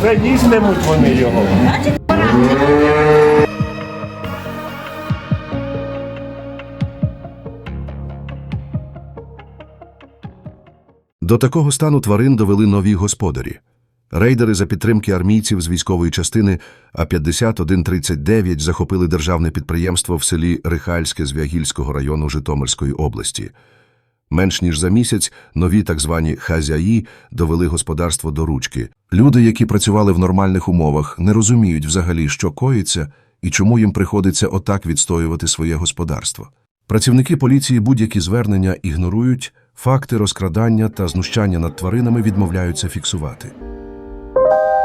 вже їстимуть вони його. До такого стану тварин довели нові господарі. Рейдери за підтримки армійців з військової частини А-5139 захопили державне підприємство в селі Рихальське Звягільського району Житомирської області. Менш ніж за місяць нові так звані хазяї довели господарство до ручки. Люди, які працювали в нормальних умовах, не розуміють взагалі, що коїться і чому їм приходиться отак відстоювати своє господарство. Працівники поліції будь-які звернення ігнорують, факти розкрадання та знущання над тваринами відмовляються фіксувати.